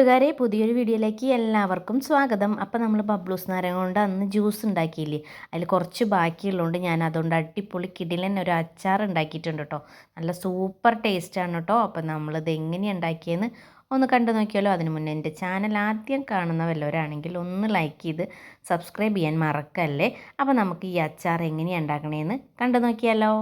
കൂട്ടുകാരെ പുതിയൊരു വീഡിയോയിലേക്ക് എല്ലാവർക്കും സ്വാഗതം. അപ്പം നമ്മൾ ബബ്ലൂസ് നാരങ്ങ കൊണ്ട് അന്ന് ജ്യൂസ് ഉണ്ടാക്കിയില്ലേ? അതിൽ കുറച്ച് ബാക്കിയുള്ളതുകൊണ്ട് ഞാൻ അതുകൊണ്ട് അടിപൊളി കിടിലൻ ഒരു അച്ചാർ ഉണ്ടാക്കിയിട്ടുണ്ട് കേട്ടോ നല്ല സൂപ്പർ ടേസ്റ്റാണ് കേട്ടോ അപ്പം നമ്മളിത് എങ്ങനെയാണ് ഉണ്ടാക്കിയെന്ന് ഒന്ന് കണ്ടു നോക്കിയാലോ. അതിന് മുന്നേ എന്റെ ചാനൽ ആദ്യം കാണുന്ന വല്ലവരാണെങ്കിൽ ഒന്ന് ലൈക്ക് ചെയ്ത് സബ്സ്ക്രൈബ് ചെയ്യാൻ മറക്കല്ലേ? അപ്പോൾ നമുക്ക് ഈ അച്ചാർ എങ്ങനെയാണ് ഉണ്ടാക്കണേന്ന് കണ്ടു നോക്കിയാലോ.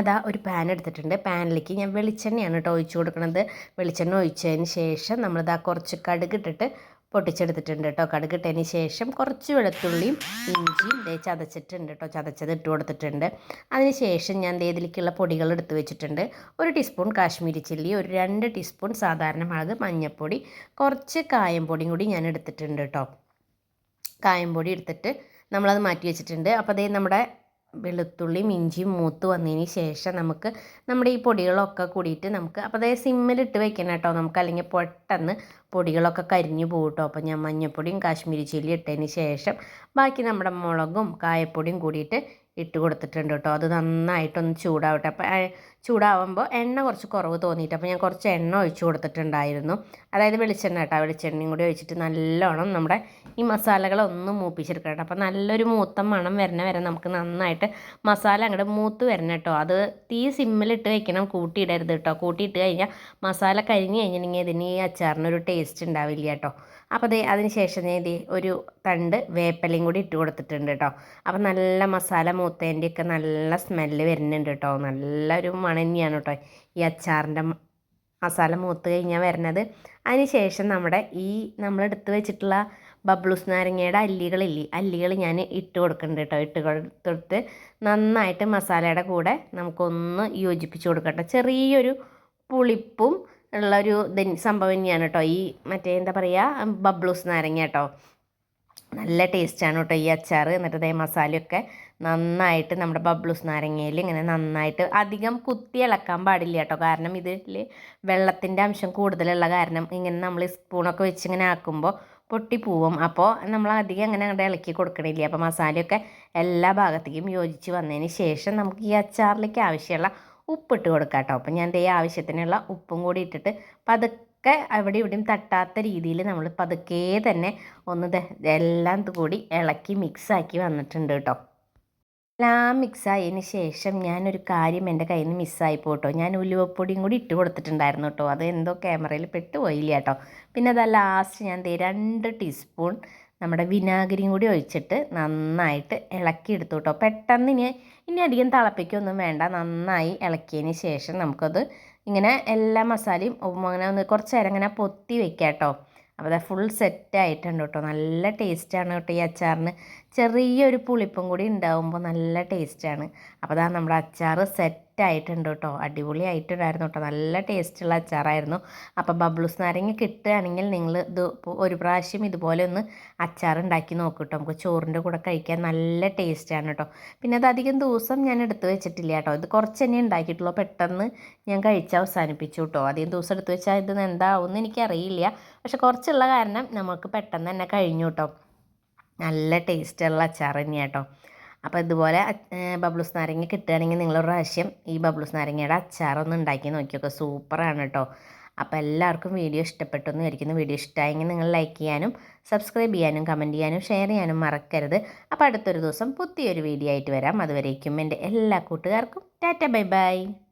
അതാ ഒരു പാൻ എടുത്തിട്ടുണ്ട്. പാനിലേക്ക് ഞാൻ വെളിച്ചെണ്ണയാണ് കേട്ടോ ഒഴിച്ചു കൊടുക്കുന്നത് വെളിച്ചെണ്ണ ഒഴിച്ചതിന് ശേഷം നമ്മളിതാ കുറച്ച് കടുക് ഇട്ടിട്ട് പൊട്ടിച്ചെടുത്തിട്ടുണ്ട് കേട്ടോ കടുക് ഇട്ടതിന് ശേഷം കുറച്ച് വെളുത്തുള്ളിയും ഇഞ്ചിയും ദേ ചതച്ചിട്ടുണ്ട് കേട്ടോ ചതച്ചത് ഇട്ട് കൊടുത്തിട്ടുണ്ട്. അതിന് ശേഷം ഞാൻ ഇതിലേക്കുള്ള പൊടികൾ എടുത്ത് വെച്ചിട്ടുണ്ട്. ഒരു ടീസ്പൂൺ കാശ്മീരി ചില്ലി ഒരു രണ്ട് ടീസ്പൂൺ സാധാരണ മുളക് മഞ്ഞൾപ്പൊടി കുറച്ച് കായം പൊടിയും കൂടി ഞാൻ എടുത്തിട്ടുണ്ട് കേട്ടോ കായം പൊടി എടുത്തിട്ട് നമ്മളത് മാറ്റി വെച്ചിട്ടുണ്ട്. അപ്പോൾ അതേ നമ്മുടെ വെളുത്തുള്ളിയും ഇഞ്ചിയും മൂത്ത് വന്നതിന് ശേഷം നമുക്ക് നമ്മുടെ ഈ പൊടികളൊക്കെ കൂടിയിട്ട് നമുക്ക് അപ്പോൾ അതായത് സിമ്മിലിട്ട് വെക്കണം കേട്ടോ നമുക്ക് അല്ലെങ്കിൽ പെട്ടെന്ന് പൊടികളൊക്കെ കരിഞ്ഞു പോകും കേട്ടോ അപ്പോൾ ഞാൻ മഞ്ഞൾപ്പൊടിയും കാശ്മീരി ചില്ലി ഇട്ടതിന് ശേഷം ബാക്കി നമ്മുടെ മുളകും കായപ്പൊടിയും കൂടിയിട്ട് ഇട്ട് കൊടുത്തിട്ടുണ്ട് കേട്ടോ. അത് നന്നായിട്ടൊന്ന് ചൂടാവട്ടെ. അപ്പോൾ ചൂടാവുമ്പോൾ എണ്ണ കുറച്ച് കുറവ് തോന്നിയിട്ട് അപ്പോൾ ഞാൻ കുറച്ച് എണ്ണ ഒഴിച്ചു കൊടുത്തിട്ടുണ്ടായിരുന്നു. അതായത് വെളിച്ചെണ്ണ കേട്ടോ. വെളിച്ചെണ്ണയും കൂടി ഒഴിച്ചിട്ട് നല്ലോണം നമ്മുടെ ഈ മസാലകളൊന്നും മൂപ്പിച്ചെടുക്കണം കേട്ടോ. അപ്പോൾ നല്ലൊരു മൂത്ത മണം വരണ വരെ നമുക്ക് നന്നായിട്ട് മസാല അങ്ങോട്ട് മൂത്ത് വരണം കേട്ടോ. അത് തീ സിമ്മിലിട്ട് വെക്കണം. കൂട്ടിയിടരുത് കേട്ടോ. കൂട്ടിയിട്ട് കഴിഞ്ഞാൽ മസാല കരിഞ്ഞ് കഴിഞ്ഞിട്ടുണ്ടെങ്കിൽ ഇതിന് ഈ അച്ചാറിനൊരു ടേസ്റ്റ് ഉണ്ടാവില്ല കേട്ടോ. അപ്പോൾ ദേ അതിന് ശേഷം ഞാൻ ഒരു തണ്ട് വേപ്പലയും കൂടി ഇട്ട് കൊടുത്തിട്ടുണ്ട് കേട്ടോ. അപ്പോൾ നല്ല മസാല മൂത്തേന്റെയൊക്കെ നല്ല സ്മെല്ല് വരുന്നുണ്ട് കേട്ടോ നല്ലൊരു മണം തന്നെയാണ് കേട്ടോ ഈ അച്ചാറിന്റെ മസാല മൂത്ത് കഴിഞ്ഞാൽ വരുന്നത് അതിന് ശേഷം നമ്മുടെ ഈ നമ്മളെടുത്ത് വെച്ചിട്ടുള്ള ബബ്ലൂസ് നാരങ്ങയുടെ അല്ലികളില്ലേ അല്ലികൾ ഞാൻ ഇട്ട് കൊടുക്കുന്നുണ്ട് കേട്ടോ ഇട്ട് കൊടുത്തിട്ട് നന്നായിട്ട് മസാലയുടെ കൂടെ നമുക്കൊന്ന് യോജിപ്പിച്ച് കൊടുക്കട്ടെ ചെറിയൊരു പുളിപ്പും ഉള്ളൊരു സംഭവം തന്നെയാണ് കേട്ടോ ഈ മറ്റേ എന്താ പറയുക ബബ്ലൂസ് നാരങ്ങ കേട്ടോ നല്ല ടേസ്റ്റാണ് കേട്ടോ ഈ അച്ചാർ എന്നിട്ട് ഇതേ മസാലയൊക്കെ നന്നായിട്ട് നമ്മുടെ ബബ്ലൂസ് നാരങ്ങയിൽ ഇങ്ങനെ നന്നായിട്ട് അധികം കുത്തി ഇളക്കാൻ പാടില്ല കേട്ടോ. കാരണം ഇതിൽ വെള്ളത്തിന്റെ അംശം കൂടുതലുള്ള കാരണം ഇങ്ങനെ നമ്മൾ സ്പൂണൊക്കെ വെച്ച് ഇങ്ങനെ ആക്കുമ്പോൾ പൊട്ടിപ്പോവും അപ്പോൾ നമ്മൾ അധികം അങ്ങനെ അങ്ങോട്ട് ഇളക്കി കൊടുക്കണില്ല. അപ്പോൾ മസാലയൊക്കെ എല്ലാ ഭാഗത്തേക്കും യോജിച്ച് വന്നതിന് ശേഷം നമുക്ക് ഈ അച്ചാറിലേക്ക് ആവശ്യമുള്ള ഉപ്പിട്ട് കൊടുക്കാം കേട്ടോ. അപ്പം ഞാൻ ദേ ആവശ്യത്തിനുള്ള ഉപ്പും കൂടി ഇട്ടിട്ട് പതുക്കെ അവിടെ ഇവിടെയും തട്ടാത്ത രീതിയിൽ നമ്മൾ പതുക്കെ തന്നെ ഒന്ന് എല്ലാം കൂടി ഇളക്കി മിക്സാക്കി വന്നിട്ടുണ്ട് കേട്ടോ. എല്ലാം മിക്സായതിന് ശേഷം ഞാനൊരു കാര്യം എന്റെ കയ്യിൽ നിന്ന് മിസ്സായി പോട്ടോ. ഞാൻ ഉലുവപ്പൊടിയും കൂടി ഇട്ട് കൊടുത്തിട്ടുണ്ടായിരുന്നു കേട്ടോ. അത് എന്തോ ക്യാമറയിൽ പെട്ടുപോയില്ല കേട്ടോ. പിന്നെ അത് ലാസ്റ്റ് ഞാൻ രണ്ട് ടീസ്പൂൺ നമ്മുടെ വിനാഗിരിയും കൂടി ഒഴിച്ചിട്ട് നന്നായിട്ട് ഇളക്കി എടുത്തു കേട്ടോ. പെട്ടെന്ന് ഇനി ഇനി അധികം തിളപ്പിക്കൊന്നും വേണ്ട. നന്നായി ഇളക്കിയതിന് ശേഷം നമുക്കത് ഇങ്ങനെ എല്ലാ മസാലയും അങ്ങനെ ഒന്ന് കുറച്ച് നേരം ഇങ്ങനെ പൊത്തി വെക്കാം കേട്ടോ അപ്പോൾ അത് ഫുൾ സെറ്റ് ആയിട്ടുണ്ട് കേട്ടോ നല്ല ടേസ്റ്റാണ് കേട്ടോ ഈ അച്ചാറിന്. ചെറിയൊരു പുളിപ്പും കൂടി ഉണ്ടാകുമ്പോൾ നല്ല ടേസ്റ്റാണ് അപ്പോൾ അതാ നമ്മുടെ അച്ചാർ സെറ്റ് ആയിട്ടുണ്ട് കേട്ടോ. അടിപൊളിയായിട്ടുണ്ടായിരുന്നു കേട്ടോ നല്ല ടേസ്റ്റുള്ള അച്ചാറായിരുന്നു. അപ്പോൾ ബബ്ലൂസ് നാരങ്ങ കിട്ടുകയാണെങ്കിൽ നിങ്ങൾ ഇത് ഒരു പ്രാവശ്യം ഇതുപോലെ ഒന്ന് അച്ചാർ ഉണ്ടാക്കി നോക്കും കേട്ടോ. നമുക്ക് ചോറിന്റെ കൂടെ കഴിക്കാൻ നല്ല ടേസ്റ്റാണ് കേട്ടോ. പിന്നെ അത് അധികം ദിവസം ഞാൻ എടുത്ത് വെച്ചിട്ടില്ല കേട്ടോ. ഇത് കുറച്ച് തന്നെ ഉണ്ടാക്കിയിട്ടുള്ളൂ. പെട്ടെന്ന് ഞാൻ കഴിച്ച് അവസാനിപ്പിച്ചു കേട്ടോ. അധികം ദിവസം എടുത്ത് വെച്ചാൽ ഇത് എന്താവും എന്താവുമെന്ന് എനിക്കറിയില്ല. പക്ഷെ കുറച്ചുള്ള കാരണം നമുക്ക് പെട്ടെന്ന് തന്നെ കഴിഞ്ഞു കേട്ടോ. നല്ല ടേസ്റ്റുള്ള അച്ചാർ തന്നെയാണ് കേട്ടോ. അപ്പോൾ ഇതുപോലെ ബബ്ലൂസ് നാരങ്ങ കിട്ടുകയാണെങ്കിൽ നിങ്ങളൊരു പ്രാവശ്യം ഈ ബബ്ലൂസ് നാരങ്ങയുടെ അച്ചാറൊന്ന് ഉണ്ടാക്കി നോക്കിയൊക്കെ. സൂപ്പറാണ് കേട്ടോ അപ്പോൾ എല്ലാവർക്കും വീഡിയോ ഇഷ്ടപ്പെട്ടു എന്ന് വിചാരിക്കുന്നു. വീഡിയോ ഇഷ്ടമായെങ്കിൽ നിങ്ങൾ ലൈക്ക് ചെയ്യാനും സബ്സ്ക്രൈബ് ചെയ്യാനും കമന്റ് ചെയ്യാനും ഷെയർ ചെയ്യാനും മറക്കരുത്. അപ്പോൾ അടുത്തൊരു ദിവസം പുതിയൊരു വീഡിയോ ആയിട്ട് വരാം. അതുവരേക്കും എന്റെ എല്ലാ കൂട്ടുകാർക്കും. Tata bye bye.